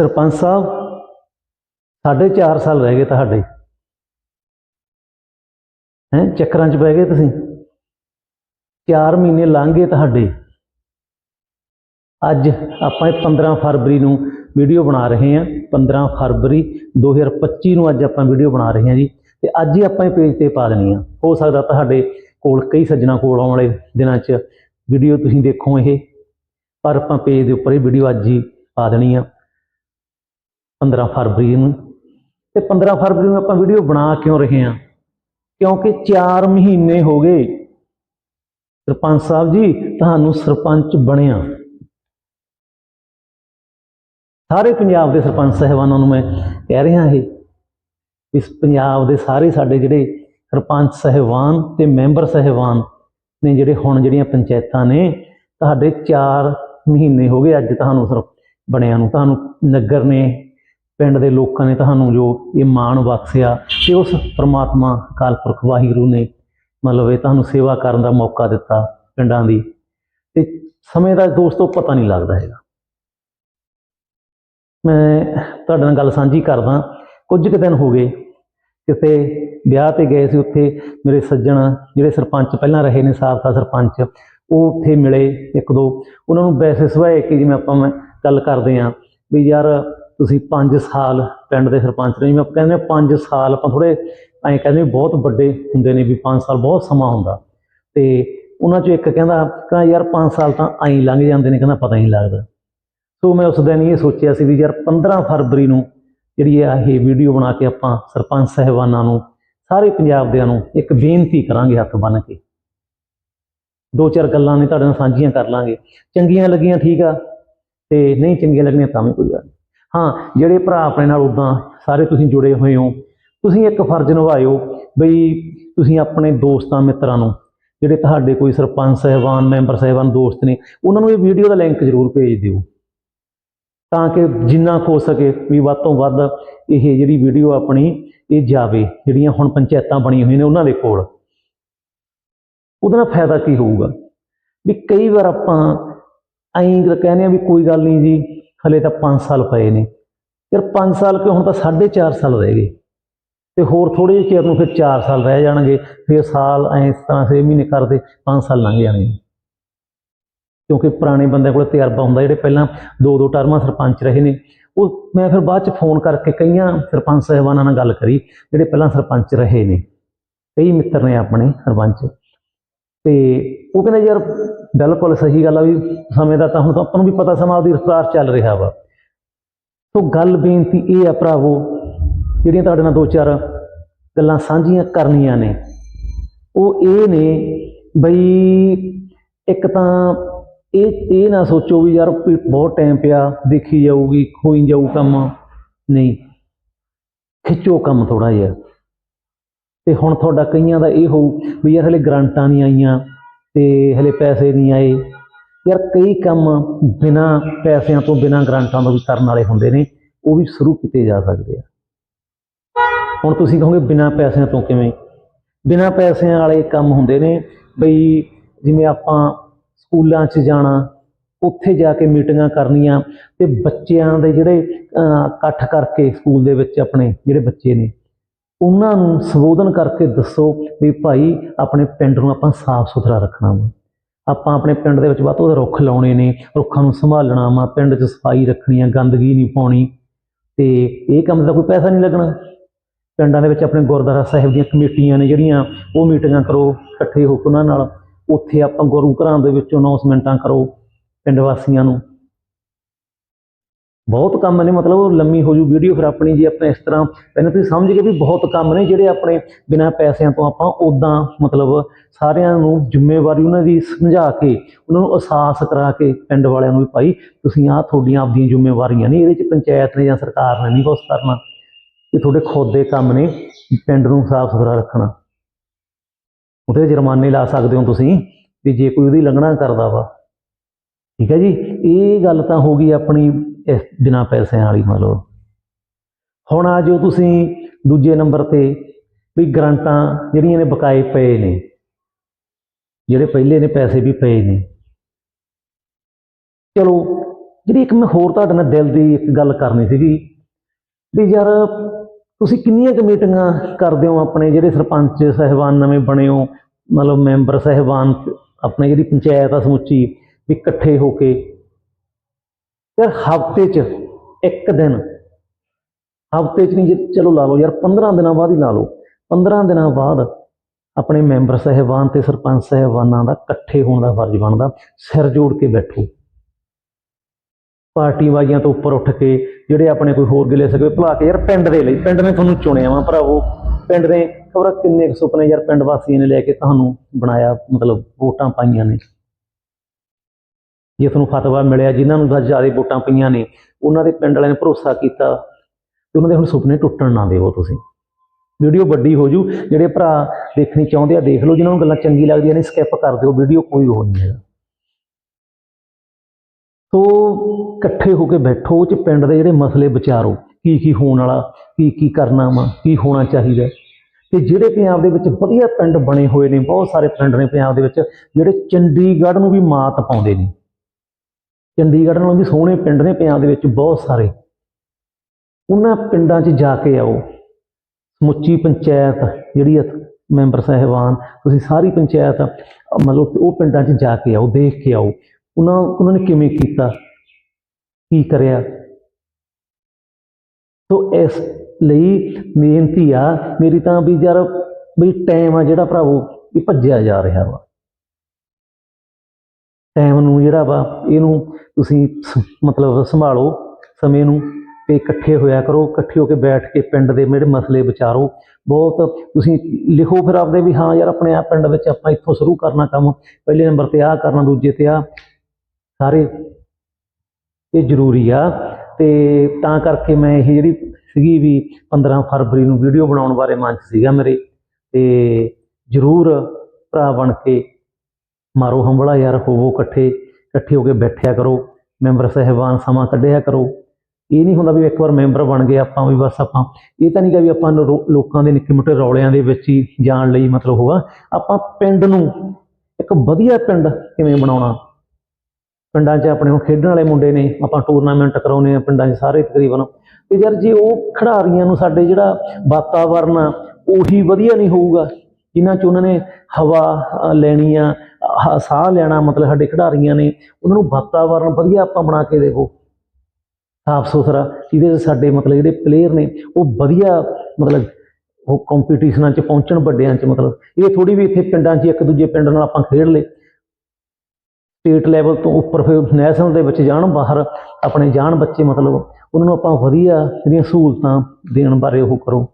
ਸਰਪੰਚ ਸਾਹਿਬ, ਸਾਢੇ 4 ਸਾਲ ਰਹਿ ਗਏ ਤੁਹਾਡੇ। ਹੈ, ਚੱਕਰਾਂ 'ਚ ਬਹਿ ਗਏ ਤੁਸੀਂ। 4 ਮਹੀਨੇ ਲੰਘ ਗਏ ਤੁਹਾਡੇ। ਅੱਜ ਆਪਾਂ ਇਹ 15 ਫਰਵਰੀ ਨੂੰ ਵੀਡੀਓ ਬਣਾ ਰਹੇ ਹਾਂ। 15 ਫਰਵਰੀ 2025 ਨੂੰ ਅੱਜ ਆਪਾਂ ਵੀਡੀਓ ਬਣਾ ਰਹੇ ਹਾਂ ਜੀ। ਤੇ ਅੱਜ ਹੀ ਆਪਾਂ ਇਹ ਪੇਜ ਤੇ ਪਾ ਦੇਣੀ ਆ। ਹੋ ਸਕਦਾ ਤੁਹਾਡੇ ਕੋਲ ਕਈ ਸੱਜਣਾ ਕੋਲ ਆਉਣ ਵਾਲੇ ਦਿਨਾਂ 'ਚ ਵੀਡੀਓ ਤੁਸੀਂ ਦੇਖੋ ਇਹ। ਪਰ ਆਪਾਂ ਪੇਜ ਦੇ ਉੱਪਰ ਇਹ ਵੀਡੀਓ ਅੱਜ ਹੀ ਪਾ ਦੇਣੀ ਆ। 15 ਫਰਵਰੀ ਨੂੰ। ਤੇ 15 ਫਰਵਰੀ ਨੂੰ ਆਪਾਂ ਵੀਡੀਓ ਬਣਾ ਕਿਉਂ ਰਹੇ ਹਾਂ? ਕਿਉਂਕਿ 4 ਮਹੀਨੇ ਹੋ ਗਏ। ਸਰਪੰਚ ਸਾਹਿਬ ਜੀ, ਤੁਹਾਨੂੰ ਸਰਪੰਚ ਬਣਿਆ। ਸਾਰੇ ਪੰਜਾਬ ਦੇ ਸਰਪੰਚ ਸਾਹਿਬਾਨਾਂ ਨੂੰ ਮੈਂ ਕਹਿ ਰਿਹਾ ਇਹ ਇਸ ਪੰਜਾਬ ਦੇ ਸਾਰੇ ਸਾਡੇ ਜਿਹੜੇ ਸਰਪੰਚ ਸਾਹਿਬਾਨ ਤੇ ਮੈਂਬਰ ਸਾਹਿਬਾਨ ਨੇ ਜਿਹੜੇ ਹੁਣ ਜਿਹੜੀਆਂ ਪੰਚਾਇਤਾਂ ਨੇ, ਤੁਹਾਡੇ 4 ਮਹੀਨੇ ਹੋ ਗਏ ਅੱਜ ਤੁਹਾਨੂੰ ਸਰ ਬਣਿਆ ਨੂੰ। ਤੁਹਾਨੂੰ ਨਗਰ ਨੇ ਪਿੰਡ ਦੇ ਲੋਕਾਂ ਨੇ ਤੁਹਾਨੂੰ ਜੋ ਇਹ ਮਾਣ ਬਖਸ਼ਿਆ ਤੇ ਉਸ ਪ੍ਰਮਾਤਮਾ ਅਕਾਲ ਪੁਰਖ ਵਾਹਿਗੁਰੂ ਨੇ ਮਤਲਬ ਇਹ ਤੁਹਾਨੂੰ ਸੇਵਾ ਕਰਨ ਦਾ ਮੌਕਾ ਦਿੱਤਾ ਪਿੰਡਾਂ ਦੀ। ਤੇ ਸਮੇਂ ਦਾ ਦੋਸਤੋ ਪਤਾ ਨਹੀਂ ਲੱਗਦਾ ਹੈਗਾ। ਮੈਂ ਤੁਹਾਡੇ ਨਾਲ ਗੱਲ ਸਾਂਝੀ ਕਰਦਾ, ਕੁਝ ਕੁ ਦਿਨ ਹੋ ਗਏ, ਕਿਤੇ ਵਿਆਹ ਤੇ ਗਏ ਸੀ ਉੱਥੇ ਮੇਰੇ ਸੱਜਣ, ਜਿਹੜੇ ਸਰਪੰਚ ਪਹਿਲਾਂ ਰਹੇ ਨੇ, ਸਾਬਕਾ ਸਰਪੰਚ, ਉਹ ਉੱਥੇ ਮਿਲੇ ਇੱਕ ਦੋ। ਉਹਨਾਂ ਨੂੰ ਵੈਸੇ ਸੁਭਾਏ ਕਿ ਜਿਵੇਂ ਆਪਾਂ ਮੈਂ ਗੱਲ ਕਰਦੇ ਆਂ ਵੀ ਯਾਰ ਤੁਸੀਂ 5 ਸਾਲ ਪਿੰਡ ਦੇ ਸਰਪੰਚ ਰਹੇ ਜਿਵੇਂ ਕਹਿੰਦੇ 5 ਸਾਲ, ਆਪਾਂ ਥੋੜੇ ਐਂ ਕਹਿੰਦੇ ਵੀ ਬਹੁਤ ਵੱਡੇ ਹੁੰਦੇ ਨੇ ਵੀ 5 ਸਾਲ, ਬਹੁਤ ਸਮਾਂ ਹੁੰਦਾ। ਤੇ ਉਹਨਾਂ ਚੋਂ ਇੱਕ ਕਹਿੰਦਾ ਕਹਿੰਦਾ ਯਾਰ 5 ਸਾਲ ਤਾਂ ਐਂ ਲੰਘ ਜਾਂਦੇ ਨੇ, ਕਹਿੰਦਾ ਪਤਾ ਹੀ ਨਹੀਂ ਲੱਗਦਾ। ਸੋ ਮੈਂ ਉਸ ਦਿਨ ਇਹ ਸੋਚਿਆ ਸੀ ਵੀ ਯਾਰ 15 ਫਰਵਰੀ ਨੂੰ ਜਿਹੜੀ ਆ, ਇਹ ਵੀਡੀਓ ਬਣਾ ਕੇ ਆਪਾਂ ਸਰਪੰਚ ਸਹਿਬਾਨਾਂ ਨੂੰ, ਸਾਰੇ ਪੰਜਾਬ ਦਿਆਂ ਨੂੰ ਇੱਕ ਬੇਨਤੀ ਕਰਾਂਗੇ ਹੱਥ ਬੰਨ੍ਹ ਕੇ। ਦੋ ਚਾਰ ਗੱਲਾਂ ਨੇ ਤੁਹਾਡੇ ਨਾਲ ਸਾਂਝੀਆਂ ਕਰ ਲਾਂਗੇ। ਚੰਗੀਆਂ ਲੱਗੀਆਂ ਠੀਕ ਆ, ਤੇ ਨਹੀਂ ਚੰਗੀਆਂ ਲੱਗੀਆਂ ਤਾਂ ਵੀ ਕੋਈ ਗੱਲ ਨਹੀਂ। ਹਾਂ, ਜਿਹੜੇ ਭਰਾ ਆਪਣੇ ਨਾਲ ਉਦਾਂ ਸਾਰੇ ਤੁਸੀਂ ਜੁੜੇ ਹੋਏ ਹੋ, ਤੁਸੀਂ ਇੱਕ ਫਰਜ਼ ਨਿਭਾਇਓ ਬਈ ਤੁਸੀਂ ਆਪਣੇ ਦੋਸਤਾਂ ਮਿੱਤਰਾਂ ਨੂੰ, ਜਿਹੜੇ ਤੁਹਾਡੇ ਕੋਈ ਸਰਪੰਚ ਸਹਿਬਾਨ, ਮੈਂਬਰ ਸਹਿਬਾਨ, ਦੋਸਤ ਨੇ, ਉਹਨਾਂ ਨੂੰ ਇਹ ਵੀਡੀਓ ਦਾ ਲਿੰਕ ਜ਼ਰੂਰ ਭੇਜ ਦਿਓ। ਤਾਂ ਕਿ ਜਿੰਨਾ ਕੁ ਹੋ ਸਕੇ ਵੀ ਵੱਧ ਤੋਂ ਵੱਧ ਇਹ ਜਿਹੜੀ ਵੀਡੀਓ ਆਪਣੀ ਇਹ ਜਾਵੇ, ਜਿਹੜੀਆਂ ਹੁਣ ਪੰਚਾਇਤਾਂ ਬਣੀਆਂ ਹੋਈਆਂ ਨੇ ਉਹਨਾਂ ਦੇ ਕੋਲ। ਉਹਦੇ ਨਾਲ ਫਾਇਦਾ ਕੀ ਹੋਊਗਾ? ਵੀ ਕਈ ਵਾਰ ਆਪਾਂ ਐਂ ਕਹਿੰਦੇ ਆ ਵੀ ਕੋਈ ਗੱਲ ਨਹੀਂ ਜੀ ਹਲੇ ਤਾਂ 5 ਸਾਲ ਪਏ ਨੇ। ਯਾਰ 5 ਸਾਲ ਕਿਉਂ? ਹੁਣ ਤਾਂ 4.5 ਸਾਲ ਰਹਿ ਗਏ। ਤੇ ਹੋਰ ਥੋੜੇ ਜਿਹੇ ਚਿਰ ਨੂੰ ਫਿਰ 4 ਸਾਲ ਰਹਿ ਜਾਣਗੇ, ਫਿਰ ਸਾਲ ਐਂ ਇਸ ਤਰ੍ਹਾਂ 6 ਮਹੀਨੇ ਕਰਦੇ 5 ਸਾਲ ਲੰਘ ਜਾਣਗੇ। ਕਿਉਂਕਿ ਪੁਰਾਣੇ ਬੰਦੇ ਕੋਲ ਤਜਰਬਾ ਹੁੰਦਾ, ਜਿਹੜੇ ਪਹਿਲਾਂ ਦੋ ਦੋ ਟਰਮਾਂ ਸਰਪੰਚ ਰਹੇ ਨੇ। ਉਹ ਮੈਂ ਫਿਰ ਬਾਅਦ ਚ ਫੋਨ ਕਰਕੇ ਕਈਆਂ ਸਰਪੰਚ ਸਾਹਿਬਾਨਾਂ ਨਾਲ ਗੱਲ ਕਰੀ, ਜਿਹੜੇ ਪਹਿਲਾਂ ਸਰਪੰਚ ਰਹੇ ਨੇ। ਕਈ ਮਿੱਤਰ ਨੇ ਆਪਣੇ ਸਰਪੰਚ। ਤੇ ਉਹ ਕਹਿੰਦੇ ਯਾਰ ਬਿਲਕੁਲ ਸਹੀ ਗੱਲ ਆ ਵੀ ਸਮੇਂ ਦਾ ਤਾਂ ਹੁਣ ਤਾਂ ਆਪਾਂ ਨੂੰ ਵੀ ਪਤਾ ਸਮਾਂ ਉਹਦੀ ਰਫ਼ਤਾਰ ਚੱਲ ਰਿਹਾ ਵਾ। ਸੋ ਗੱਲ ਬੇਨਤੀ ਇਹ ਆ ਭਰਾਵੋ, ਜਿਹੜੀਆਂ ਤੁਹਾਡੇ ਨਾਲ ਦੋ ਚਾਰ ਗੱਲਾਂ ਸਾਂਝੀਆਂ ਕਰਨੀਆਂ ਨੇ, ਉਹ ਇਹ ਨੇ ਬਈ ਇੱਕ ਤਾਂ ਇਹ ਇਹ ਨਾ ਸੋਚੋ ਵੀ ਯਾਰ ਵੀ ਬਹੁਤ ਟਾਈਮ ਪਿਆ, ਦੇਖੀ ਜਾਊਗੀ ਹੋਈ ਜਾਊ ਕੰਮ। ਨਹੀਂ, ਖਿੱਚੋ ਕੰਮ ਥੋੜਾ ਜਿਹਾ। ਤੇ ਹੁਣ ਤੁਹਾਡਾ ਕਈਆਂ ਦਾ ਇਹ ਹੋਊ ਵੀ ਯਾਰ ਹਲੇ ਗਰੰਟਾਂ ਨਹੀਂ ਆਈਆਂ। ਤੇ ਹਲੇ ਪੈਸੇ ਨਹੀਂ ਆਏ। ਯਾਰ ਕਈ ਕੰਮ ਬਿਨਾ ਪੈਸਿਆਂ ਤੋਂ, ਬਿਨਾ ਗਰੰਟਾਂ ਤੋਂ ਵੀ ਕਰਨ ਵਾਲੇ ਹੁੰਦੇ ਨੇ, ਉਹ ਵੀ ਸ਼ੁਰੂ ਕੀਤੇ ਜਾ ਸਕਦੇ ਆ। ਹੁਣ ਤੁਸੀਂ ਕਹੋਗੇ ਬਿਨਾ ਪੈਸਿਆਂ ਤੋਂ ਕਿਵੇਂ? ਬਿਨਾ ਪੈਸਿਆਂ ਵਾਲੇ ਕੰਮ ਹੁੰਦੇ ਨੇ, ਬਈ ਜਿਵੇਂ ਆਪਾਂ ਸਕੂਲਾਂ 'ਚ ਜਾਣਾ, ਉੱਥੇ ਜਾ ਕੇ ਮੀਟਿੰਗਾਂ ਕਰਨੀਆਂ, ਤੇ ਬੱਚਿਆਂ ਦੇ ਜਿਹੜੇ ਇਕੱਠ ਕਰਕੇ ਸਕੂਲ ਦੇ ਵਿੱਚ ਆਪਣੇ ਜਿਹੜੇ ਬੱਚੇ ਨੇ ਉਹਨਾਂ ਨੂੰ ਸੰਬੋਧਨ ਕਰਕੇ ਦੱਸੋ ਵੀ ਭਾਈ ਆਪਣੇ ਪਿੰਡ ਨੂੰ ਆਪਾਂ ਸਾਫ਼ ਸੁਥਰਾ ਰੱਖਣਾ ਵਾ। ਆਪਾਂ ਆਪਣੇ ਪਿੰਡ ਦੇ ਵਿੱਚ ਵੱਧ ਤੋਂ ਵੱਧ ਰੁੱਖ ਲਾਉਣੇ ਨੇ, ਰੁੱਖਾਂ ਨੂੰ ਸੰਭਾਲਣਾ ਵਾ, ਪਿੰਡ 'ਚ ਸਫ਼ਾਈ ਰੱਖਣੀ ਆ, ਗੰਦਗੀ ਨਹੀਂ ਪਾਉਣੀ। ਤੇ ਇਹ ਕੰਮ ਦਾ ਕੋਈ ਪੈਸਾ ਨਹੀਂ ਲੱਗਣਾ। ਪਿੰਡਾਂ ਦੇ ਵਿੱਚ ਆਪਣੇ ਗੁਰਦੁਆਰਾ ਸਾਹਿਬ ਦੀਆਂ ਕਮੇਟੀਆਂ ਨੇ ਜਿਹੜੀਆਂ, ਉਹ ਮੀਟਿੰਗਾਂ ਕਰੋ ਇਕੱਠੇ ਹੋ ਕੇ ਉਹਨਾਂ ਨਾਲ। ਉੱਥੇ ਆਪਾਂ ਗੁਰੂ ਘਰਾਂ ਦੇ ਵਿੱਚ ਅਨਾਉਂਸਮੈਂਟਾਂ ਕਰੋ, ਪਿੰਡ ਵਾਸੀਆਂ ਨੂੰ। ਬਹੁਤ ਕੰਮ ਨੇ, ਮਤਲਬ ਉਹ ਲੰਮੀ ਹੋ ਜੂ ਵੀਡੀਓ ਫਿਰ ਆਪਣੀ ਜੇ ਆਪਾਂ ਇਸ ਤਰ੍ਹਾਂ ਪਹਿਲਾਂ ਤੁਸੀਂ ਸਮਝ ਗਏ ਵੀ ਬਹੁਤ ਕੰਮ ਨੇ ਜਿਹੜੇ ਆਪਣੇ ਬਿਨਾਂ ਪੈਸਿਆਂ ਤੋਂ ਆਪਾਂ ਉਦਾਂ ਮਤਲਬ ਸਾਰਿਆਂ ਨੂੰ ਜ਼ਿੰਮੇਵਾਰੀ ਉਹਨਾਂ ਦੀ ਸਮਝਾ ਕੇ, ਉਹਨਾਂ ਨੂੰ ਅਹਿਸਾਸ ਕਰਾ ਕੇ ਪਿੰਡ ਵਾਲਿਆਂ ਨੂੰ ਵੀ ਭਾਈ ਤੁਸੀਂ ਆਹ ਤੁਹਾਡੀਆਂ ਆਪਦੀਆਂ ਜ਼ਿੰਮੇਵਾਰੀਆਂ ਨੇ, ਇਹਦੇ ਚ ਪੰਚਾਇਤ ਨੇ ਜਾਂ ਸਰਕਾਰ ਨੇ ਨਹੀਂ ਕੁਛ ਕਰਨਾ, ਇਹ ਤੁਹਾਡੇ ਖੁਦ ਦੇ ਕੰਮ ਨੇ, ਪਿੰਡ ਨੂੰ ਸਾਫ਼ ਸੁਥਰਾ ਰੱਖਣਾ। ਉਹਦੇ ਜੁਰਮਾਨੇ ਲਾ ਸਕਦੇ ਹੋ ਤੁਸੀਂ ਵੀ ਜੇ ਕੋਈ ਉਹਦੀ ਲੰਘਣਾ ਕਰਦਾ ਵਾ। ਠੀਕ ਹੈ ਜੀ, ਇਹ ਗੱਲ ਤਾਂ ਹੋ ਗਈ ਆਪਣੀ ਇਸ ਬਿਨਾਂ ਪੈਸਿਆਂ ਵਾਲੀ ਮਤਲਬ। ਹੁਣ ਆ ਜੋ ਤੁਸੀਂ ਦੂਜੇ ਨੰਬਰ ਤੇ ਵੀ ਗਰੰਟਾਂ ਜਿਹੜੀਆਂ ਨੇ ਬਕਾਏ ਪਏ ਨੇ, ਜਿਹੜੇ ਪਹਿਲੇ ਨੇ ਪੈਸੇ ਵੀ ਪਏ ਨੇ। ਚਲੋ, ਜਿਹੜੀ ਇੱਕ ਮੈਂ ਹੋਰ ਤੁਹਾਡੇ ਨਾਲ ਦਿਲ ਦੀ ਇੱਕ ਗੱਲ ਕਰਨੀ ਸੀਗੀ ਵੀ ਯਾਰ ਤੁਸੀਂ ਕਿੰਨੀਆਂ ਕੁ ਮੀਟਿੰਗਾਂ ਕਰਦੇ ਹੋ ਆਪਣੇ ਜਿਹੜੇ ਸਰਪੰਚ ਸਹਿਬਾਨ ਨਵੇਂ ਬਣੇ ਹੋ, ਮਤਲਬ ਮੈਂਬਰ ਸਹਿਬਾਨ ਆਪਣੇ ਜਿਹੜੀ ਪੰਚਾਇਤ ਆ ਸਮੁੱਚੀ ਵੀ ਇਕੱਠੇ ਹੋ ਕੇ? ਯਾਰ ਹਫ਼ਤੇ 'ਚ ਇੱਕ ਦਿਨ। ਹਫ਼ਤੇ 'ਚ ਨਹੀਂ ਜੇ, ਚਲੋ ਲਾ ਲਓ ਯਾਰ 15 ਦਿਨਾਂ ਬਾਅਦ ਹੀ ਲਾ ਲਓ। 15 ਦਿਨਾਂ ਬਾਅਦ ਆਪਣੇ ਮੈਂਬਰ ਸਹਿਬਾਨ ਤੇ ਸਰਪੰਚ ਸਹਿਬਾਨਾਂ ਦਾ ਇਕੱਠੇ ਹੋਣ ਦਾ ਫਰਜ਼ ਬਣਦਾ। ਸਿਰ ਜੋੜ ਕੇ ਬੈਠੋ। ਪਾਰਟੀ ਵਾਜੀਆਂ ਤੋਂ ਉੱਪਰ ਉੱਠ ਕੇ ਜਿਹੜੇ ਆਪਣੇ ਕੋਈ ਹੋਰ ਗਿਲੇ ਸਕੇ, ਭੁਲਾ ਕੇ ਯਾਰ ਪਿੰਡ ਦੇ ਲਈ। ਪਿੰਡ ਨੇ ਤੁਹਾਨੂੰ ਚੁਣਿਆ ਵਾ ਭਰਾਵੋ। ਪਿੰਡ ਨੇ ਖਬਰ ਕਿੰਨੇ ਕੁ ਸੁਪਨੇ ਯਾਰ ਪਿੰਡ ਵਾਸੀਆਂ ਨੇ ਲੈ ਕੇ ਤੁਹਾਨੂੰ ਬਣਾਇਆ, ਮਤਲਬ ਵੋਟਾਂ ਪਾਈਆਂ ਨੇ। ਜਿਸ ਨੂੰ ਫਤਵਾ ਮਿਲਿਆ, ਜਿਨ੍ਹਾਂ ਨੂੰ ਤਾਂ ਜ਼ਿਆਦਾ ਵੋਟਾਂ ਪਈਆਂ ਨੇ, ਉਹਨਾਂ ਦੇ ਪਿੰਡ ਵਾਲਿਆਂ ਨੇ ਭਰੋਸਾ ਕੀਤਾ ਤੇ ਉਹਨਾਂ ਦੇ ਹੁਣ ਸੁਪਨੇ ਟੁੱਟਣ ਨਾ ਦਿਓ ਤੁਸੀਂ। ਵੀਡੀਓ ਵੱਡੀ ਹੋ ਜੂ, ਜਿਹੜੇ ਭਰਾ ਦੇਖਣੀ ਚਾਹੁੰਦੇ ਆ, ਦੇਖ ਲਓ, ਜਿਨ੍ਹਾਂ ਨੂੰ ਗੱਲਾਂ ਚੰਗੀ ਲੱਗਦੀਆਂ ਨੇ ਸਕਿਪ ਕਰ ਦਿਓ, ਵੀਡੀਓ ਕੋਈ ਉਹ ਨਹੀਂ ਹੈਗਾ। ਸੋ ਇਕੱਠੇ ਹੋ ਕੇ ਬੈਠੋ ਚ ਪਿੰਡ ਦੇ ਜਿਹੜੇ ਮਸਲੇ ਵਿਚਾਰੋ, ਕੀ ਕੀ ਹੋਣ ਵਾਲਾ, ਕੀ ਕੀ ਕਰਨਾ ਵਾ, ਕੀ ਹੋਣਾ ਚਾਹੀਦਾ। ਤੇ ਜਿਹੜੇ ਪੰਜਾਬ ਦੇ ਵਿੱਚ ਵਧੀਆ ਪਿੰਡ ਬਣੇ ਹੋਏ ਨੇ, ਬਹੁਤ ਸਾਰੇ ਪਿੰਡ ਨੇ ਪੰਜਾਬ ਦੇ ਵਿੱਚ, ਜਿਹੜੇ ਚੰਡੀਗੜ੍ਹ ਨੂੰ ਵੀ ਮਾਤ ਪਾਉਂਦੇ ਨੇ। ਚੰਡੀਗੜ੍ਹ ਨਾਲੋਂ ਵੀ ਸੋਹਣੇ ਪਿੰਡ ਨੇ ਪੰਜਾਬ ਦੇ ਵਿੱਚ ਬਹੁਤ ਸਾਰੇ। ਉਹਨਾਂ ਪਿੰਡਾਂ 'ਚ ਜਾ ਕੇ ਆਓ। ਸਮੁੱਚੀ ਪੰਚਾਇਤ ਜਿਹੜੀ ਆ, ਮੈਂਬਰ ਸਾਹਿਬਾਨ, ਤੁਸੀਂ ਸਾਰੀ ਪੰਚਾਇਤ, ਮਤਲਬ ਉਹ ਪਿੰਡਾਂ 'ਚ ਜਾ ਕੇ ਆਓ, ਦੇਖ ਕੇ ਆਓ। ਉਹਨਾਂ ਉਹਨਾਂ ਨੇ ਕਿਵੇਂ ਕੀਤਾ? ਕੀ ਕਰਿਆ? ਸੋ ਇਸ ਲਈ ਬੇਨਤੀ ਆ, ਮੇਰੀ ਤਾਂ ਵੀ ਯਾਰ ਵੀ ਟਾਈਮ ਆ ਜਿਹੜਾ ਭਰਾਵੋ ਇਹ ਭੱਜਿਆ ਜਾ ਰਿਹਾ ਵਾ। ਟਾਈਮ ਨੂੰ ਜਿਹੜਾ ਵਾ, ਇਹਨੂੰ ਤੁਸੀਂ ਸ- ਮਤਲਬ ਸੰਭਾਲੋ, ਸਮੇਂ ਨੂੰ, ਤੇ ਇਕੱਠੇ ਹੋਇਆ ਕਰੋ, ਇਕੱਠੇ ਹੋ ਕੇ ਬੈਠ ਕੇ ਪਿੰਡ ਦੇ ਜਿਹੜੇ ਮਸਲੇ ਵਿਚਾਰੋ। ਬਹੁਤ ਤੁਸੀਂ ਲਿਖੋ ਫਿਰ ਆਪਦੇ ਵੀ, ਹਾਂ ਯਾਰ ਆਪਣੇ ਆ ਪਿੰਡ ਵਿੱਚ ਆਪਾਂ ਇੱਥੋਂ ਸ਼ੁਰੂ ਕਰਨਾ ਕੰਮ, ਪਹਿਲੇ ਨੰਬਰ ਤੇ ਆਹ ਕਰਨਾ, ਦੂਜੇ ਤੇ ਆ ਸਾਰੇ ਇਹ ਜ਼ਰੂਰੀ ਆ, ਤੇ ਤਾਂ ਕਰਕੇ ਮੈਂ ਇਹ ਜਿਹੜੀ ਸੀਗੀ ਵੀ 15 ਫਰਵਰੀ ਨੂੰ ਵੀਡੀਓ ਬਣਾਉਣ ਬਾਰੇ ਮਨ ਸੀਗਾ ਮੇਰੇ, ਤੇ ਜ਼ਰੂਰ ਭਰਾ ਬਣ ਕੇ ਮਾਰੋ ਹੰਬਲਾ ਯਾਰ, ਹੋਵੋ ਇਕੱਠੇ ਇਕੱਠੇ ਹੋ ਕੇ ਬੈਠਿਆ ਕਰੋ। ਮੈਂਬਰ ਸਹਿਬਾਨ ਸਮਾਂ ਕੱਢਿਆ ਕਰੋ। ਇਹ ਨਹੀਂ ਹੁੰਦਾ ਵੀ ਇੱਕ ਵਾਰ ਮੈਂਬਰ ਬਣ ਗਏ ਆਪਾਂ ਵੀ ਬਸ ਆਪਾਂ, ਇਹ ਤਾਂ ਨਹੀਂ ਕਿ ਵੀ ਆਪਾਂ ਰੋ- ਲੋਕਾਂ ਦੇ ਨਿੱਕੇ ਮੋਟੇ ਰੌਲਿਆਂ ਦੇ ਵਿੱਚ ਹੀ ਜਾਣ ਲਈ ਮਤਲਬ ਹੋਗਾ ਆਪਾਂ ਪਿੰਡ ਨੂੰ ਇੱਕ ਵਧੀਆ ਪਿੰਡ ਕਿਵੇਂ ਬਣਾਉਣਾ? ਪਿੰਡਾਂ 'ਚ ਆਪਣੇ ਹੁਣ ਖੇਡਣ ਵਾਲੇ ਮੁੰਡੇ ਨੇ, ਆਪਾਂ ਟੂਰਨਾਮੈਂਟ ਕਰਾਉਨੇ ਆ ਪਿੰਡਾਂ 'ਚ ਸਾਰੇ ਤਕਰੀਬਨ। ਤੇ ਯਾਰ ਜੇ ਉਹ ਖਿਡਾਰੀਆਂ ਨੂੰ ਸਾਡੇ ਜਿਹੜਾ ਵਾਤਾਵਰਨ ਆ, ਉਹੀ ਵਧੀਆ ਨਹੀਂ ਹੋਊਗਾ। ਜਿਨ੍ਹਾਂ 'ਚ ਉਹਨਾਂ ਨੇ ਹਵਾ ਲੈਣੀ ਆ ਸਾਹ ਲੈਣਾ, ਮਤਲਬ ਸਾਡੇ ਖਿਡਾਰੀਆਂ ਨੇ, ਉਹਨਾਂ ਨੂੰ ਵਾਤਾਵਰਨ ਵਧੀਆ ਆਪਾਂ ਬਣਾ ਕੇ ਦੇਵੋ। ਸਾਫ਼ ਸੁਥਰਾ, ਜਿਹਦੇ ਸਾਡੇ ਮਤਲਬ ਜਿਹੜੇ ਪਲੇਅਰ ਨੇ, ਉਹ ਵਧੀਆ, ਮਤਲਬ ਉਹ ਕੰਪੀਟੀਸ਼ਨਾਂ 'ਚ ਪਹੁੰਚਣ, ਵੱਡਿਆਂ 'ਚ ਮਤਲਬ। ਇਹ ਥੋੜੀ ਵੀ ਇੱਥੇ ਪਿੰਡਾਂ 'ਚ ਇੱਕ ਦੂਜੇ ਪਿੰਡ ਨਾਲ ਆਪਾਂ ਖੇਡ ਲਏ। ਸਟੇਟ ਲੈਵਲ ਤੋਂ ਉੱਪਰ ਫਿਰ ਨੈਸ਼ਨਲ ਦੇ ਵਿੱਚ ਜਾਣ, ਬਾਹਰ ਆਪਣੇ ਜਾਣ ਬੱਚੇ ਮਤਲਬ, ਉਹਨਾਂ ਨੂੰ ਆਪਾਂ ਵਧੀਆ ਜਿਹੜੀਆਂ ਸਹੂਲਤਾਂ ਦੇਣ ਬਾਰੇ ਉਹ ਕਰੋ।